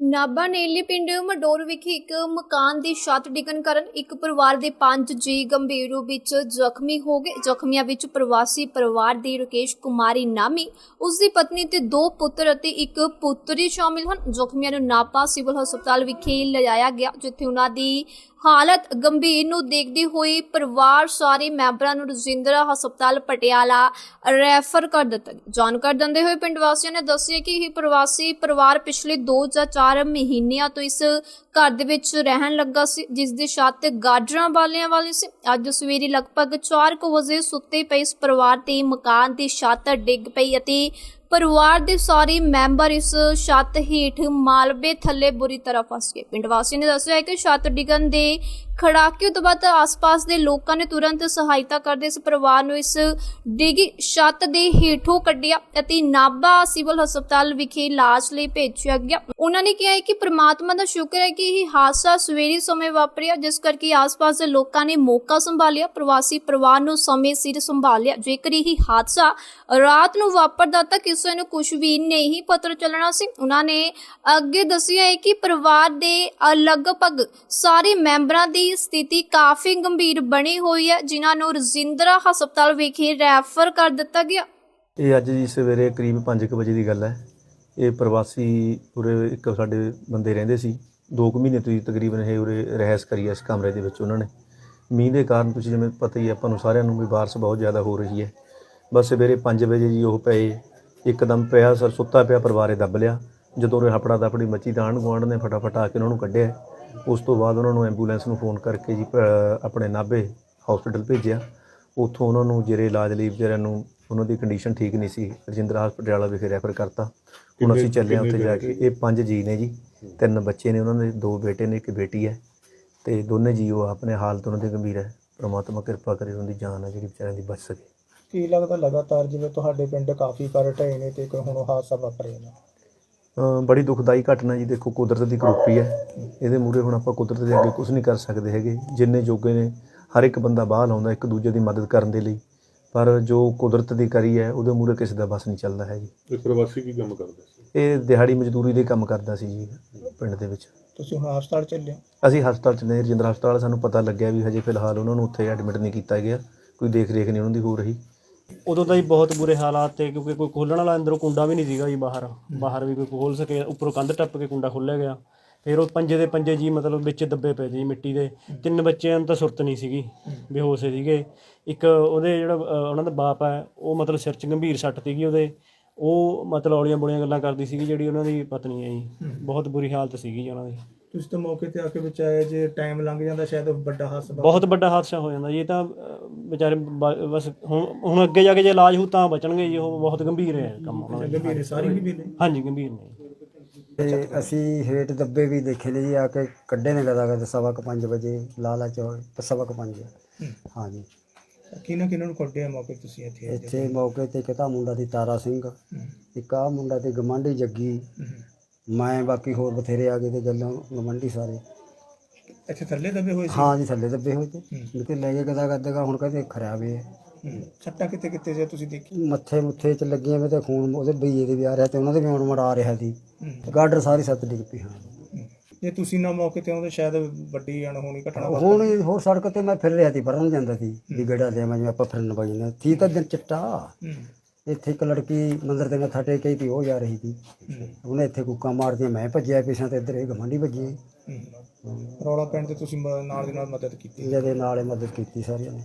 ਨਾਭਾ ਨੇਲੇ ਪਿੰਡ ਮਡੋਰ ਵਿਖੇ ਇੱਕ ਮਕਾਨ ਦੀ ਛੱਤ ਡਿੱਗਣ ਕਾਰਨ ਇੱਕ ਪਰਿਵਾਰ ਦੇ ਪੰਜ ਜੀ ਗੰਭੀਰ ਰੂਪ ਵਿੱਚ ਜ਼ਖਮੀ ਹੋ ਗਏ। ਜ਼ਖਮੀਆਂ ਵਿੱਚ ਪ੍ਰਵਾਸੀ ਪਰਿਵਾਰ ਦੀ ਰਕੇਸ਼ ਕੁਮਾਰੀ ਨਾਮੀ, ਉਸ ਦੀ ਪਤਨੀ ਤੇ ਦੋ ਪੁੱਤਰ ਅਤੇ ਇੱਕ ਪੁੱਤਰੀ ਸ਼ਾਮਿਲ ਹਨ। ਜ਼ਖਮੀਆਂ ਨੂੰ ਨਾਭਾ ਸਿਵਲ ਹਸਪਤਾਲ ਵਿਖੇ ਲਿਜਾਇਆ ਗਿਆ, ਜਿੱਥੇ ਉਹਨਾਂ ਦੀ ਹਾਲਤ ਗੰਭੀਰ ਨੂੰ ਦੇਖਦੇ ਹੋਏ ਪਰਿਵਾਰ ਸਾਰੇ ਮੈਂਬਰਾਂ ਨੂੰ ਰਜਿੰਦਰਾ ਹਸਪਤਾਲ ਪਟਿਆਲਾ ਰੈਫਰ ਕਰ ਦਿੱਤਾ ਜਾਣਕਾਰੀ ਦਿੰਦੇ ਹੋਏ ਪਿੰਡ ਵਾਸੀਆਂ ਨੇ ਦੱਸਿਆ ਕਿ ਇਹ ਪ੍ਰਵਾਸੀ ਪਰਿਵਾਰ ਪਿਛਲੇ 2 ਜਾਂ 4 ਮਹੀਨਿਆਂ ਤੋਂ ਇਸ ਘਰ ਦੇ ਵਿੱਚ ਰਹਿਣ ਲੱਗਾ ਸੀ, ਜਿਸ ਦੀ ਛੱਤ ਗਾਜਰਾਂ ਵਾਲਿਆਂ ਵਾਲੀ ਸੀ। ਅੱਜ ਸਵੇਰੇ ਲਗਭਗ 4:00 ਵਜੇ ਸੁੱਤੇ ਪਏ ਇਸ ਪਰਿਵਾਰ ਤੇ ਮਕਾਨ ਦੀ ਛੱਤ ਡਿੱਗ ਪਈ ਅਤੇ ਪਰਿਵਾਰ ਦੇ ਸਾਰੇ ਮੈਂਬਰ ਇਸ ਛੱਤ ਹੇਠ ਮਾਲਬੇ ਥੱਲੇ ਬੁਰੀ ਤਰ੍ਹਾਂ ਫਸ ਗਏ। ਪਿੰਡ ਵਾਸੀਆਂ ਨੇ ਦੱਸਿਆ ਹੈ ਕਿ ਛੱਤ ਡਿੱਗਣ ਦੇ ਖੜਾਕੇ ਤੋਂ ਬਾਅਦ ਆਸ-ਪਾਸ ਦੇ ਲੋਕਾਂ ਨੇ ਤੁਰੰਤ ਸਹਾਇਤਾ ਕਰਦੇ ਇਸ ਪਰਿਵਾਰ ਨੂੰ ਇਸ ਡਿੱਗੀ ਛੱਤ ਦੇ ਹੇਠੋਂ ਕੱਢਿਆ ਅਤੇ ਨਾਭਾ ਸਿਵਲ ਹਸਪਤਾਲ ਵਿਖੇ ਇਲਾਜ ਲਈ ਭੇਜਿਆ ਗਿਆ। ਉਹਨਾਂ ਨੇ ਕਿਹਾ ਕਿ ਪ੍ਰਮਾਤਮਾ ਦਾ ਸ਼ੁਕਰ ਹੈ ਕਿ ਇਹ ਹਾਦਸਾ ਸਵੇਰੇ ਸਮੇਂ ਵਾਪਰਿਆ, ਜਿਸ ਕਰਕੇ ਆਸ-ਪਾਸ ਦੇ ਲੋਕਾਂ ਨੇ ਮੌਕਾ ਸੰਭਾਲਿਆ, ਪ੍ਰਵਾਸੀ ਪਰਿਵਾਰ ਨੂੰ ਸਮੇਂ ਸਿਰ ਸੰਭਾਲਿਆ। ਜੇਕਰ ਇਹ ਹਾਦਸਾ ਰਾਤ ਨੂੰ ਵਾਪਰਦਾ ਤਾਂ ਕਿਸੇ ਨੂੰ ਕੁਝ ਵੀ ਨਹੀਂ ਪਤਾ ਚੱਲਣਾ ਸੀ। ਉਹਨਾਂ ਨੇ ਅੱਗੇ ਦੱਸਿਆ ਹੈ ਕਿ ਪਰਿਵਾਰ ਦੇ ਲਗਭਗ ਸਾਰੇ ਮੈਂਬਰਾਂ ਦੀ ਸਥਿਤੀ ਕਾਫੀ ਗੰਭੀਰ ਬਣੀ ਹੋਈ ਹੈ, ਜਿਨ੍ਹਾਂ ਨੂੰ ਰਜਿੰਦਰਾ ਹਸਪਤਾਲ ਵਿਖੇ ਰੈਫਰ ਕਰ ਦਿੱਤਾ ਗਿਆ। ਇਹ ਅੱਜ ਜੀ ਸਵੇਰੇ ਕਰੀਬ 5:00 ਵਜੇ ਦੀ ਗੱਲ ਹੈ। ਇਹ ਪ੍ਰਵਾਸੀ ਉਰੇ ਇੱਕ ਸਾਡੇ ਬੰਦੇ ਰਹਿੰਦੇ ਸੀ। 2 ਕੁ ਮਹੀਨੇ ਤੋਂ ਤਕਰੀਬਨ ਇਹ ਉਰੇ ਰਹਿਸ ਕਰੀ ਇਸ ਕਮਰੇ ਦੇ ਵਿੱਚ ਉਹਨਾਂ ਨੇ। ਮੀਂਹ ਦੇ ਕਾਰਨ ਤੁਸੀਂ ਜਿਵੇਂ ਪਤਾ ਹੀ ਹੈ, ਆਪਾਂ ਨੂੰ ਸਾਰਿਆਂ ਨੂੰ ਵੀ ਬਾਰਿਸ਼ ਬਹੁਤ ਜ਼ਿਆਦਾ ਹੋ ਰਹੀ ਹੈ। ਬਸ ਸਵੇਰੇ 5 ਵਜੇ ਜੀ ਉਹ ਪਏ। ਇੱਕਦਮ ਪਿਆ ਸਰ ਸੁੱਤਾ ਪਿਆ ਪਰਿਵਾਰੇ ਦੱਬ ਲਿਆ। ਜਦੋਂ ਉਹ ਹਪੜਾ ਦਪੜੀ ਮੱਚੀ ਤਾਂ ਆਂਢ ਗੁਆਂਢ ਨੇ ਫਟਾਫਟ ਆ ਕੇ ਉਹਨਾਂ ਨੂੰ ਕੱਢਿਆ। ਉਸ ਤੋਂ ਬਾਅਦ ਉਹਨਾਂ ਨੂੰ ਐਂਬੂਲੈਂਸ ਨੂੰ ਫੋਨ ਕਰਕੇ ਜੀ ਆਪਣੇ ਨਾਭੇ ਹਸਪੀਟਲ ਭੇਜਿਆ। ਉੱਥੋਂ ਉਹਨਾਂ ਨੂੰ ਜਿਹੜੇ ਇਲਾਜ ਲਈ ਵਿਚਾਰਿਆਂ ਨੂੰ ਉਹਨਾਂ ਦੀ ਕੰਡੀਸ਼ਨ ਠੀਕ ਨਹੀਂ ਸੀ ਰਜਿੰਦਰਾ ਹਸਪਤਾਲ ਵਿਖੇ ਰੈਫਰ ਕਰਤਾ। ਹੁਣ ਅਸੀਂ ਚੱਲੇ ਉੱਥੇ ਜਾ ਕੇ। ਇਹ ਪੰਜ ਜੀ ਨੇ ਜੀ ਤਿੰਨ ਬੱਚੇ ਨੇ ਉਹਨਾਂ ਦੇ ਦੋ ਬੇਟੇ ਨੇ ਇੱਕ ਬੇਟੀ ਹੈ। ਤੇ ਦੋਨੇ ਜੀ ਉਹ ਆਪਣੇ ਹਾਲਤ ਉਹਨਾਂ ਦੀ ਗੰਭੀਰ ਹੈ। ਪ੍ਰਮਾਤਮਾ ਕਿਰਪਾ ਕਰੇ ਉਹਨਾਂ ਦੀ ਜਾਨ ਹੈ ਜਿਹੜੀ ਵਿਚਾਰਿਆਂ ਦੀ ਬਚ ਸਕੇ। ਕੀ ਲੱਗਦਾ ਲਗਾਤਾਰ ਜਿਵੇਂ ਤੁਹਾਡੇ ਪਿੰਡ ਕਾਫੀ ਘਰ ਢਏ ਨੇ ਤੇ ਕੋਈ ਹੁਣ ਹਾਦਸਾ ਵਾਪਰਿਆ ਨਾ? ਅ, ਬੜੀ ਦੁਖਦਾਈ ਘਟਨਾ ਜੀ ਦੇਖੋ ਕੁਦਰਤ ਦੀ ਕਰੋਪੀ ਹੈ। ਇਹਦੇ ਮੂਰੇ ਹੁਣ ਆਪਾਂ ਕੁਦਰਤ ਦੇ ਅੱਗੇ ਕੁਝ ਨਹੀਂ ਕਰ ਸਕਦੇ ਹੈਗੇ। ਜਿੰਨੇ ਜੋਗੇ ਨੇ ਹਰ ਇੱਕ ਬੰਦਾ ਬਾਹਰ ਲਾਉਂਦਾ ਇੱਕ ਦੂਜੇ ਦੀ ਮਦਦ ਕਰਨ ਦੇ ਲਈ। ਪਰ ਜੋ ਕੁਦਰਤ ਦੀ ਕਰੀ ਹੈ ਉਹਦੇ ਮੂਰੇ ਕਿਸੇ ਦਾ ਬਸ ਨਹੀਂ ਚੱਲਦਾ ਹੈ ਜੀ। ਇਹ ਪ੍ਰਵਾਸੀ ਕੀ ਕੰਮ ਕਰਦੇ ਸੀ? ਇਹ ਦਿਹਾੜੀ ਮਜ਼ਦੂਰੀ ਦੇ ਕੰਮ ਕਰਦਾ ਸੀ ਜੀ ਪਿੰਡ ਦੇ ਵਿੱਚ। ਤੁਸੀਂ ਹੁਣ ਹਸਪਤਾਲ ਚੱਲੇ ਹੋ? ਅਸੀਂ ਹਸਪਤਾਲ ਚ ਨੇ ਰਜਿੰਦਰ ਹਸਪਤਾਲ ਸਾਨੂੰ ਪਤਾ ਲੱਗਿਆ ਵੀ ਹਜੇ ਫਿਲਹਾਲ ਉਹਨਾਂ ਨੂੰ ਉੱਥੇ ਐਡਮਿਟ ਨਹੀਂ ਕੀਤਾ ਗਿਆ। ਕੋਈ ਦੇਖ ਰੇਖ ਨਹੀਂ ਉਹਨਾਂ ਦੀ ਹੋ ਰਹੀ। ਉਦੋਂ ਤਾਂ ਜੀ ਬਹੁਤ ਬੁਰੇ ਹਾਲਾਤ ਤੇ ਕਿਉਂਕਿ ਕੋਈ ਖੋਲਣ ਵਾਲਾ ਅੰਦਰੋਂ ਕੁੰਡਾ ਵੀ ਨਹੀਂ ਸੀਗਾ ਜੀ ਬਾਹਰ। ਬਾਹਰ ਵੀ ਕੋਈ ਖੋਲ ਸਕੇ ਉੱਪਰੋਂ ਕੰਧ ਟੱਪ ਕੇ ਕੁੰਡਾ ਖੋਲ੍ਹਿਆ ਗਿਆ। ਫਿਰ ਉਹ ਪੰਜੇ ਦੇ ਪੰਜੇ ਜੀ ਮਤਲਬ ਵਿੱਚ ਦੱਬੇ ਪਏ ਜੀ ਮਿੱਟੀ ਦੇ। ਤਿੰਨ ਬੱਚਿਆਂ ਨੂੰ ਤਾਂ ਸੁਰਤ ਨਹੀਂ ਸੀਗੀ ਬੇਹੋਸ਼ ਸੀਗੇ। ਇੱਕ ਉਹਦੇ ਜਿਹੜਾ ਅ, ਉਹਨਾਂ ਦਾ ਬਾਪ ਹੈ ਉਹ ਮਤਲਬ ਸਿਰ 'ਚ ਗੰਭੀਰ ਸੱਟ ਸੀਗੀ ਉਹਦੇ। ਉਹ ਮਤਲਬ ਔਲੀਆਂ ਬੁਲੀਆਂ ਗੱਲਾਂ ਕਰਦੀ ਸੀਗੀ ਜਿਹੜੀ ਉਹਨਾਂ ਦੀ ਪਤਨੀ ਹੈ ਜੀ। ਬਹੁਤ ਬੁਰੀ ਹਾਲਤ ਸੀਗੀ ਜੀ ਉਹਨਾਂ ਦੀ। ਤੁਸੀਂ ਤਾਂ ਮੌਕੇ ਤੇ ਆ ਕੇ ਬਚਾਇਆ ਜੇ ਟਾਈਮ ਲੰਘ ਜਾਂਦਾ ਸ਼ਾਇਦ ਵੱਡਾ ਹਾਦਸਾ ਬਹੁਤ ਵੱਡਾ ਹਾਦਸਾ ਹੋ ਜਾਂਦਾ ਜੀ। ਇਹ ਤਾਂ ਅ, ਵਿਚਾਰੇ ਬ- ਬਸ ਹੁਣ ਹੁਣ ਅੱਗੇ ਜਾ ਕੇ ਜੇ ਇਲਾਜ ਹੋ ਤਾਂ ਬਚਣਗੇ ਜੀ ਉਹ ਬਹੁਤ ਗੰਭੀਰ ਹੈ ਕੰਮ ਉਹਨਾਂ ਦਾ। ਗੰਭੀਰ ਹੈ, ਸਾਰੀ ਗੰਭੀਰ ਨੇ ਹਾਂਜੀ ਗੰਭੀਰ ਨੇ ਜੀ। ਤੇ ਅਸੀਂ ਹੇਠ ਦੱਬੇ ਵੀ ਦੇਖੇ ਨੇ ਜੀ ਆ ਕੇ ਕੱਢੇ ਨੇ ਲਗਾ ਕੇ ਸਵਾ ਕੁ ਪੰਜ ਵਜੇ ਲਾਲਾ ਚੌਕ ਸਵਾ ਕੁ ਪੰਜ ਹਾਂਜੀ ਕਿਹਨਾਂ ਕਿਹਨਾਂ ਨੂੰ ਕੱਢਿਆ ਮੌਕੇ ਤੇ ਤੁਸੀਂ ਇੱਥੇ? ਇੱਥੇ ਮੌਕੇ ਤੇ ਇੱਕ ਤਾਂ ਮੁੰਡਾ ਦੀ ਤਾਰਾ ਸਿੰਘ ਹੂੰ, ਇੱਕ ਆ ਮੁੰਡਾ ਤੇ ਗਮੰਡੀ ਜੱਗੀ ਹੂੰ। ਮੈਂ ਬਾਕੀ ਹੋਰ ਬਥੇਰੇ ਆ ਗਏ ਤੇ ਗੱਲਾਂ ਗਮੰਡੀ ਸਾਰੇ ਇੱਥੇ ਥੱਲੇ ਦਬੇ ਹੋਏ ਸੀ? ਹਾਂ ਜੀ ਥੱਲੇ ਦੱਬੇ ਹੋਏ ਤੇ। ਕਿਤੇ ਲੈ ਕੇ ਕਦਾ ਕਰਦੇਗਾ ਹੁਣ ਕਹਿੰਦੇ ਖਰਾਬ ਹੈ ਹੂੰ। ਸੱਟਾਂ ਕਿਤੇ ਕਿਤੇ ਜੇ ਤੁਸੀਂ ਦੇਖੀ ਮੱਥੇ ਮੁੱਥੇ ਚ ਲੱਗੀਆਂ ਵੇ ਤੇ ਖੂਨ ਉਹਦੇ ਬਈਏ ਦੇ ਵੀ ਆ ਰਿਹਾ ਤੇ ਉਹਨਾਂ ਦੇ ਵੀ ਹੁਣ ਮੜਾ ਰਿਹਾ ਸੀ। ਹੂੰ। ਗਾਡਰ ਸਾਰੀ ਸੱਤ ਡਿੱਗ ਪਈ ਹਾਂ। ਹੂੰ। ਜੇ ਤੁਸੀਂ ਨਾ ਮੌਕੇ ਤੇ ਆਉਂਦੇ ਸ਼ਾਇਦ ਵੱਡੀ ਅਣਹੋਣੀ ਘਟਨਾ ਵਾਪਰ। ਹੁਣ ਇਹ ਹੋਰ ਸੜਕ ਤੇ ਮੈਂ ਫਿਰ ਰਿਹਾ ਸੀ ਪਰਨ ਜਾਂਦਾ ਸੀ ਵੀ ਗੇੜਾ ਲਿਆ ਮੈਂ ਜਿਵੇਂ ਆਪਾਂ ਫਿਰਨ ਜਾਂਦੇ ਸੀ ਤਾਂ ਦਿਨ ਚਿੱਟਾ। ਹੂੰ, ਇੱਥੇ ਇੱਕ ਲੜਕੀ ਮੰਦਰ ਤੇ ਮੱਥਾ ਟੇਕ ਕੇ ਤੀ ਉਹ ਜਾ ਰਹੀ ਸੀ। ਹੂੰ, ਉਹਨੇ ਇੱਥੇ ਕੁੱਕਾਂ ਮਾਰਦੀਆਂ ਮੈਂ ਭੱਜਿਆ ਪਿਛਾਂ ਤੇ ਇੱਧਰ ਇਹ ਗਮੰਡੀ ਭੱਜੀ। ਹੂੰ। ਰੌਲਾ ਪੈਣ ਤੇ ਤੁਸੀਂ ਮ- ਨਾਲ ਦੀ ਨਾਲ ਮਦਦ ਕੀਤੀ। ਜਿਹਦੇ ਨਾਲ ਇਹ ਮਦਦ ਕੀਤੀ ਸਾਰਿਆਂ ਨੇ।